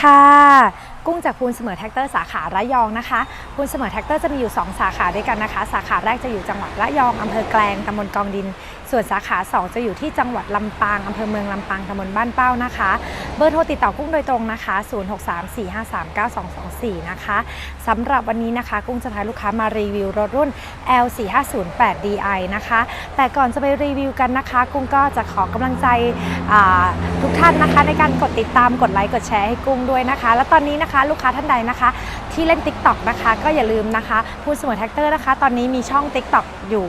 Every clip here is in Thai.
ค่ะ กุ้งจากพูนเสมอแท็กเตอร์สาขาระยองนะคะพูนเสมอแท็กเตอร์จะมีอยู่ 2 สาขาด้วยกันนะคะ สาขาแรกจะอยู่จังหวัดระยองอำเภอแกลงตำบลกองดิน ส่วนสาขา 2 จะอยู่ที่จังหวัดลำปางอำเภอเมืองลำปางตำบลบ้านเป้านะคะ เบอร์โทรติดต่อกุ้งโดยตรงนะคะ 0634539224 นะคะสำหรับวันนี้นะคะ กุ้งจะพาลูกค้ามารีวิวรถรุ่น L4508DI นะคะ แต่ก่อนจะไปรีวิวกันนะคะ กุ้งก็จะขอกำลังใจทุกท่านนะคะ ในการกดติดตามกดไลค์กดแชร์ให้กุ้งด้วยนะคะ และตอนนี้นะคะลูกค้าท่านใดนะคะ ที่เล่น TikTok นะคะ ก็อย่าลืมนะคะพูดเสมอแท็กเตอร์นะคะ ตอนนี้มีช่อง TikTok อยู่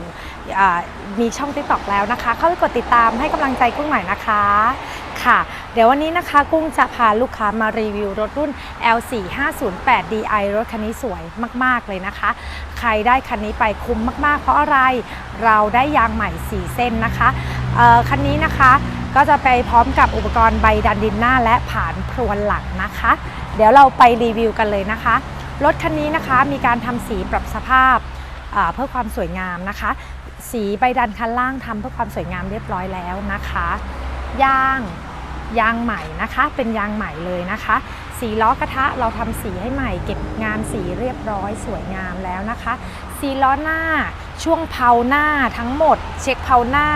มีช่อง TikTok แล้วนะคะ เข้าไปกดติดตามให้กำลังใจกุ้งหน่อยนะคะค่ะ เดี๋ยววันนี้นะคะกุ้งจะพาลูกค้ามารีวิวรถรุ่น L4508DI รถคันนี้สวยมาก ๆ เลยนะคะ ใครได้คันนี้ไปคุ้มมาก ๆ เพราะอะไร เราได้ยางใหม่ 4 เส้นนะคะคันนี้นะคะ ก็จะไปพร้อมกับอุปกรณ์ใบดันดินหน้าและผานพรวนหลังนะคะ เดี๋ยวเราไปรีวิวกันเลยนะคะ รถคันนี้นะคะมีการทำสีปรับสภาพเพื่อความสวยงามนะคะ สีใบดันคันล่างทำเพื่อความสวยงามเรียบร้อยแล้วนะคะยางยางใหม่นะคะ เป็นยางใหม่เลยนะคะ สีล้อกระทะเราทำสีให้ใหม่ เก็บงานสีเรียบร้อยสวยงามแล้วนะคะ สีล้อหน้าช่วงเพาหน้าทั้งหมด เช็คเพาหน้า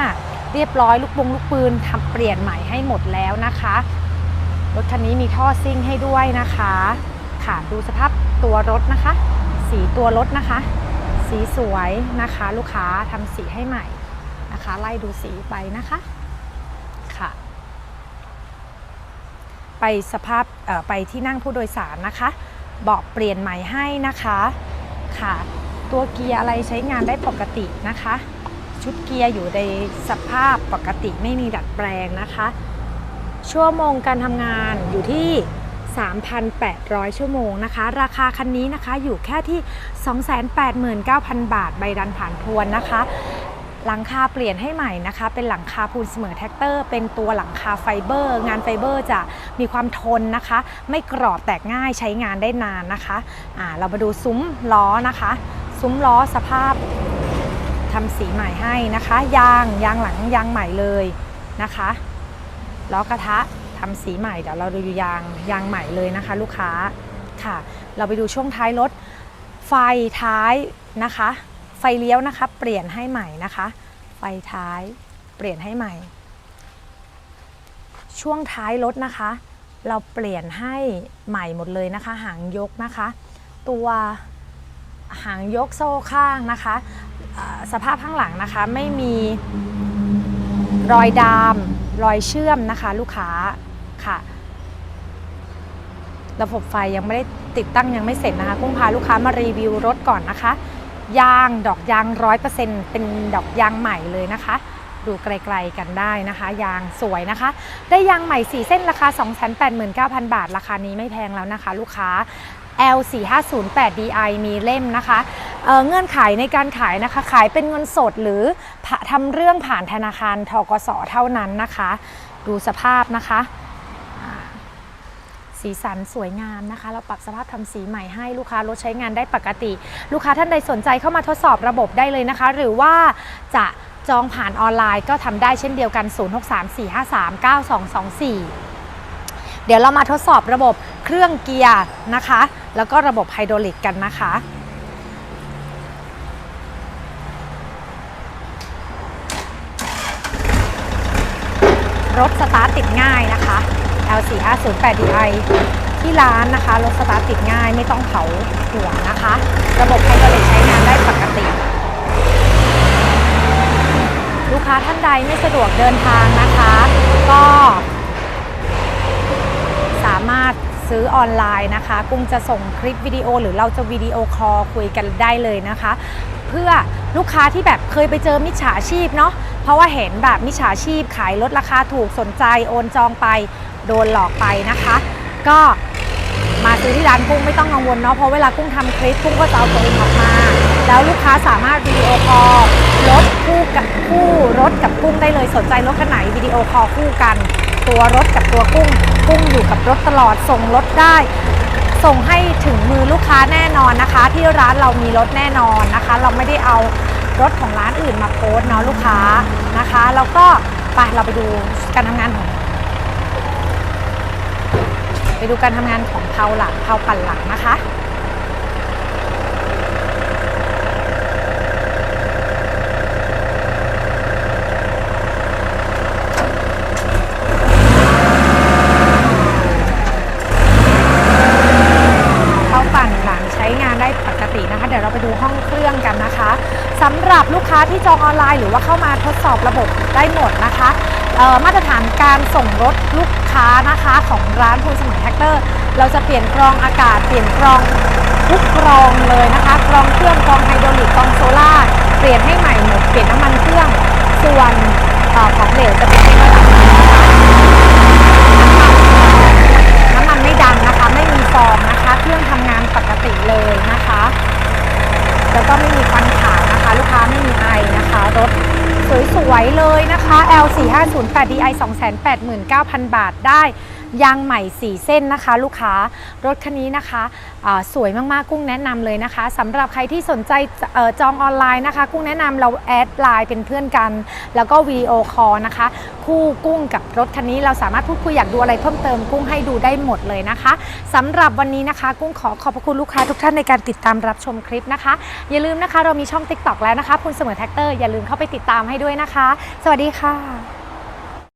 เรียบร้อยลูกปงลูกปืนทำเปลี่ยนใหม่ให้หมดแล้วนะคะรถคันนี้มีท่อซิ่งให้ด้วยนะคะ ค่ะดูสภาพตัวรถนะคะ สีตัวรถนะคะ สีสวยนะคะ ลูกค้าทำสีให้ใหม่นะคะ ไล่ดูสีไปนะคะค่ะ ไปสภาพเออไปที่นั่งผู้โดยสารนะคะเบาะเปลี่ยนใหม่ให้นะคะ ค่ะ ตัวเกียร์อะไรใช้งานได้ปกตินะคะ ชุดเกียร์อยู่ในสภาพปกติไม่มีดัดแปลงนะคะ ชั่วโมงการทำงานอยู่ที่ 3,800 ชั่วโมงนะคะ ราคาคันนี้นะคะอยู่แค่ที่ 289,000 บาท ใบดันผ่านพวนนะคะหลังคาเปลี่ยนให้ใหม่นะคะ เป็นหลังคาปูนเสมอแท็กเตอร์ เป็นตัวหลังคาไฟเบอร์ งานไฟเบอร์จะมีความทนนะคะ ไม่กรอบแตกง่ายใช้งานได้นานนะคะเรามาดูซุ้มล้อนะคะ ซุ้มล้อสภาพ ทำสีใหม่ให้นะคะ ยางยางหลังยางใหม่เลยนะคะล้อกระทะทำสีใหม่เดี๋ยวเราดูยางยางใหม่เลยนะคะ ลูกค้าค่ะ เราไปดูช่วงท้ายรถไฟท้ายนะคะ ไฟเลี้ยวนะคะ เปลี่ยนให้ใหม่นะคะ ไฟท้ายเปลี่ยนให้ใหม่ ช่วงท้ายรถนะคะ เราเปลี่ยนให้ใหม่หมดเลยนะคะ หางยกนะคะ ตัว หางยกโซ่ข้างนะคะสภาพข้างหลังนะคะไม่มีรอยดามรอยเชื่อมนะคะลูกค้าค่ะ ระบบไฟยังไม่ได้ติดตั้งยังไม่เสร็จนะคะกุ้งพาลูกค้ามารีวิวรถก่อนนะคะ ยางดอกยางร้อยเปอร์เซ็นต์เป็นดอกยางใหม่เลยนะคะ ดูไกลๆกันได้นะคะ ยางสวยนะคะ ได้ยางใหม่ 4 เส้นราคา 289,000 บาท ราคานี้ไม่แพงแล้วนะคะ ลูกค้า L4508DI มีเล่มนะคะเเงื่อนไขในการขายนะคะ ขายเป็นเงินสดหรือผ่าทำเรื่องผ่านธนาคารทกสเท่านั้นนะคะ ดูสภาพนะคะสีสันสวยงามนะคะ เราปรับสภาพทำสีใหม่ให้ลูกค้ารถใช้งานได้ปกติ ลูกค้าท่านใดสนใจเข้ามาทดสอบระบบได้เลยนะคะ หรือว่าจะจองผ่านออนไลน์ก็ทำได้เช่นเดียวกัน 0634539224 เดี๋ยวเรามาทดสอบระบบเครื่องเกียร์นะคะ แล้วก็ระบบไฮดรอลิกกันนะคะ รถสตาร์ทติดง่ายนะคะ L4508DI ที่ร้านนะคะ รถสตาร์ทติดง่ายไม่ต้องเผาหัวนะคะ ระบบไฮดรอลิกใช้งานได้ปกติ ลูกค้าท่านใดไม่สะดวกเดินทางนะคะ ก็สามารถ ซื้อออนไลน์นะคะ กุ้งจะส่งคลิปวิดีโอ หรือเราจะวิดีโอคอลคุยกันได้เลยนะคะ เพื่อลูกค้าที่แบบเคยไปเจอมิจฉาชีพเนาะเพราะว่าเห็นแบบมิจฉาชีพขายลดราคาถูกสนใจโอนจองไปโดนหลอกไปนะคะ ก็มาซื้อที่ร้านกุ้งไม่ต้องกังวลเนาะเพราะเวลากุ้งทำคลิปกุ้งก็จะเอาตัวเองออกมา แล้วลูกค้าสามารถวิดีโอคอลรถคู่กับคู่รถกับกุ้งได้เลยสนใจรถคันไหนวิดีโอคอลคู่กัน ตัวรถกับตัวกุ้ง กุ้งอยู่กับรถตลอดส่งรถได้ ส่งให้ถึงมือลูกค้าแน่นอนนะคะ ที่ร้านเรามีรถแน่นอนนะคะ เราไม่ได้เอารถของร้านอื่นมาโพสเนาะลูกค้านะคะแล้วก็ไปเราไปดูการทำงานของไปดูการทำงานของเพลาหลังเพลาปั่นหลังนะคะ เข้าปั่นหลังใช้งานได้ปกตินะคะ เดี๋ยวเราไปดูห้องเครื่องกันนะคะสำหรับลูกค้า ที่จองออนไลน์หรือว่าเข้ามาทดสอบระบบได้หมดนะคะมาตรฐานการส่งรถลูกค้านะคะของร้านพูสมัยแท็กเตอร์ เราจะเปลี่ยนกรองอากาศเปลี่ยนกรองทุกกรองเลยนะคะกรองเครื่องกรองไฮดรอลิกกรองโซล่าเปลี่ยนให้ใหม่หมดเปลี่ยนน้ำมันเครื่องส่วนอของเหลวจะเป็นในระดับน้ำมันไม่ดันนะคะไม่มีฟองนะคะ เครื่องทำงานปกติเลยนะคะ แล้วก็ไม่มีควันขาว นะคะ ลูกค้าไม่มีไอนะคะ รถสวยๆเลยนะคะ L4508 DI 289,000 บาทได้ ยางใหม่ 4 เส้นนะคะ ลูกค้ารถคันนี้นะคะสวยมากๆกุ้งแนะนำเลยนะคะสำหรับใครที่สนใจออจองออนไลน์นะคะ กุ้งแนะนำเราแอดไลน์เป็นเพื่อนกัน แล้วก็วิดีโอคอลนะคะ คู่กุ้งกับรถคันนี้เราสามารถพูดคุยอยากดูอะไรเพิ่มเติมกุ้งให้ดูได้หมดเลยนะคะสำหรับวันนี้นะคะ กุ้งขอขอบพระคุณลูกค้าทุกท่านในการติดตามรับชมคลิปนะคะ อย่าลืมนะคะ เรามีช่อง TikTok แล้วนะคะคุณเสมอแท็กเตอร์อย่าลืมเข้าไปติดตามให้ด้วยนะคะ สวัสดีค่ะ